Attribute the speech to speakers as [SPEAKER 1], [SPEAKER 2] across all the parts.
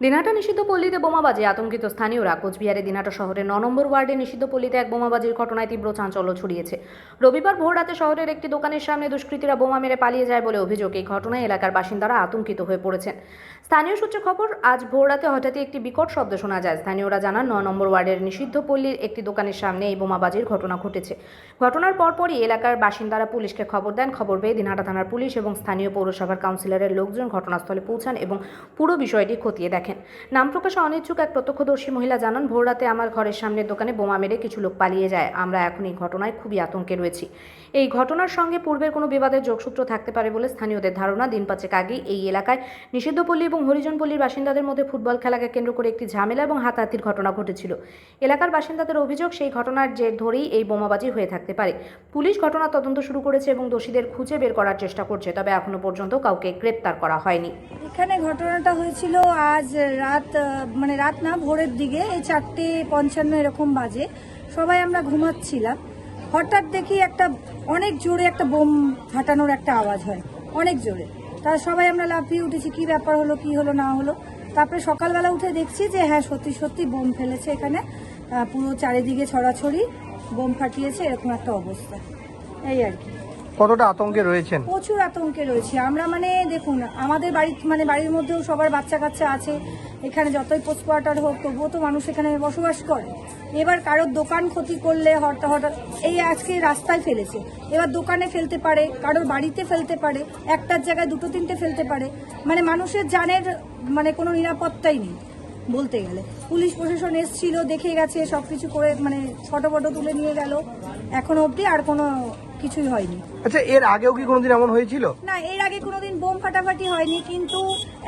[SPEAKER 1] দিনাটা নিষিদ্ধ পল্লীতে বোমাবাজি আতঙ্কিত স্থানীয়রা। কোচবিহারে দিনাটা শহরের ন নম্বর ওয়ার্ডে নিষিদ্ধ পল্লীতে এক বোমাবাজির ঘটনায় তীব্র চাঞ্চল্য ছড়িয়েছে। রবিবার ভোররাতে শহরের একটি দোকানের সামনে দুষ্কৃতীরা বোমা মেরে পালিয়ে যায় বলে অভিযোগ। এই ঘটনায় এলাকার বাসিন্দারা আতঙ্কিত হয়ে পড়েছেন। স্থানীয় সূত্রে খবর, আজ ভোররাতে হঠাৎই একটি বিকট শব্দ শোনা যায়। স্থানীয়রা জানান, ন নম্বর ওয়ার্ডের নিষিদ্ধ পল্লীর একটি দোকানের সামনে এই বোমাবাজির ঘটনা ঘটেছে। ঘটনার পরপরই এলাকার বাসিন্দারা পুলিশকে খবর দেন। খবর পেয়ে দিনহাটা থানার পুলিশ এবং স্থানীয় পৌরসভার কাউন্সিলরের লোকজন ঘটনাস্থলে পৌঁছান এবং পুরো বিষয়টি খতিয়ে দেখেন। নাম প্রকাশে অনিচ্ছুক এক প্রত্যক্ষদর্শী মহিলা জানান ভোররাতে আমার ঘরের সামনের দোকানে বোমা মেরে কিছু লোক পালিয়ে যায়। আমরা এখন এই ঘটনায় খুবই আতঙ্কে রয়েছি। এই ঘটনার সঙ্গে পূর্বের কোনো বিবাদের যোগসূত্র থাকতে পারে বলে স্থানীয়দের ধারণা। দিন পাঁচেক আগে এই এলাকায় নিষিদ্ধপল্লী এবং হরিজনপল্লীর বাসিন্দাদের মধ্যে ফুটবল খেলাকে কেন্দ্র করে একটি ঝামেলা এবং হাতাহাতির ঘটনা ঘটেছিল। এলাকার বাসিন্দাদের অভিযোগ, সেই ঘটনার জের ধরেই এই বোমাবাজি হয়ে থাকতে পারে। পুলিশ ঘটনার তদন্ত শুরু করেছে এবং দোষীদের খুঁজে বের করার চেষ্টা করছে, তবে এখনও পর্যন্ত কাউকে গ্রেপ্তার করা হয়নি।
[SPEAKER 2] এখানে ঘটনাটা হয়েছিল আজ রাত মানে রাত না, ভোরের দিকে এই চারটে পঞ্চান্ন এরকম বাজে। সবাই আমরা ঘুমাচ্ছিলাম। হঠাৎ দেখি একটা অনেক জোরে একটা বোম ফাটানোর একটা আওয়াজ হয়। অনেক জোরে। তা সবাই আমরা লাফিয়ে উঠেছি, কি ব্যাপার হলো, কি হলো, না হলো। তারপরে সকালবেলা উঠে দেখছি যে হ্যাঁ সত্যি সত্যি বোম ফেলেছে এখানে। পুরো চারিদিকে ছড়াছড়ি, বোম ফাটিয়েছে, এরকম একটা অবস্থা। এই আর কি।
[SPEAKER 3] কতটা আতঙ্কে রয়েছেন?
[SPEAKER 2] প্রচুর আতঙ্কে রয়েছে। আমরা মানে দেখুন, আমাদের বাড়ি মানে বাড়ির মধ্যেও সবার বাচ্চা কাচ্চা আছে। এখানে যতই পোস্ট কোয়ার্টার হোক, তবুও তো মানুষ এখানে বসবাস করে। এবার কারোর দোকান ক্ষতি করলে হঠাৎ হঠাৎ, এই আজকে রাস্তায় ফেলেছে। এবার দোকানে ফেলতে পারে, কারোর বাড়িতে ফেলতে পারে, একটার জায়গায় দুটো, তিনটে ফেলতে পারে। মানে মানুষের জানের মানে কোনো নিরাপত্তাই নেই, বলতে গেলে। পুলিশ প্রশাসন এসছিল, দেখে গেছে, সবকিছু করে মানে ফটো ফটো তুলে নিয়ে গেল। এখনও অবধি আর কোনো কিছুই হয়নি।
[SPEAKER 3] আচ্ছা এর আগেও কি কোনোদিন এমন হয়েছিল?
[SPEAKER 2] না এর আগে কোনোদিন বোম ফাটাফাটি হয়নি কিন্তু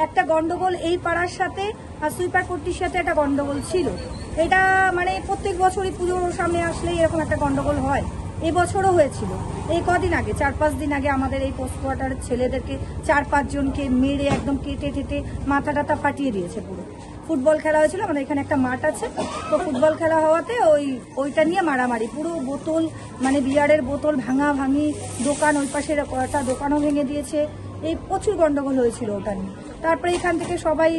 [SPEAKER 2] একটা গন্ডগোল এই পাড়ার সাথে আর সুইপার কোর্টির সাথে একটা গন্ডগোল ছিল। এটা মানে প্রত্যেক বছরই পুজোর সামনে আসলেই এরকম একটা গন্ডগোল হয়। এবছরও হয়েছিল। এই কদিন আগে, চার পাঁচ দিন আগে আমাদের এই পোস্ট কোয়ার্টারের ছেলেদেরকে চার পাঁচজনকে মেরে একদম কেটে টেটে মাথা টাথা ফাটিয়ে দিয়েছে পুরো। ফুটবল খেলা হয়েছিল, আমাদের এখানে একটা মাঠ আছে। তো ফুটবল খেলা হওয়াতে ওই, ওইটা নিয়ে মারামারি, পুরো বোতল মানে বিয়ারের বোতল ভাঙা ভাঙি দোকান, ওই পাশে কয়েকটা দোকানও ভেঙে দিয়েছে। এই প্রচুর গন্ডগোল হয়েছিল ওটা নিয়ে। তারপরে এখান থেকে সবাই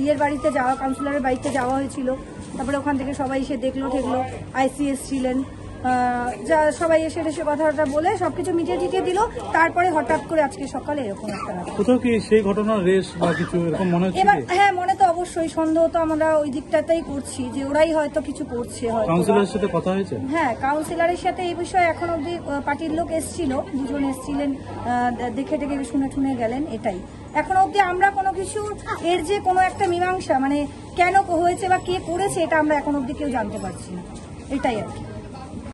[SPEAKER 2] ইয়ের বাড়িতে যাওয়া কাউন্সিলরের বাড়িতে যাওয়া হয়েছিল। তারপরে ওখান থেকে সবাই এসে দেখল, ঠেকলো আইসিএস ছিলেন। যা সবাই এসে এসে কথাটা বলে সবকিছু মিটিয়ে টিটিয়ে দিল। তারপরে হঠাৎ করে আজকে সকালে এরকম একটা
[SPEAKER 4] কোথাও কি সেই ঘটনার রেস বা কিছু এরকম মনে হচ্ছে
[SPEAKER 2] এবার হ্যাঁ মনে তো অবশ্যই সন্দেহ তো আমরা ওই দিকটাতেই করছি যে ওরাই হয়তো কিছু করছে হয়তো
[SPEAKER 4] কাউন্সিলরের সাথে কথা হয়েছে?
[SPEAKER 2] হ্যাঁ কাউন্সিলরের সাথে এই বিষয়ে এখন অবধি পার্টির লোক এসেছিল দুজন এসেছিলেন দেখে টেকে শুনে শুনে গেলেন এটাই। এখন অবধি আমরা কোনো কিছু এর যে কোনো একটা মীমাংসা মানে কেন হয়েছে বা কে করেছে এটা আমরা এখন অবধি কেউ জানতে পারছি না। এটাই আর কি।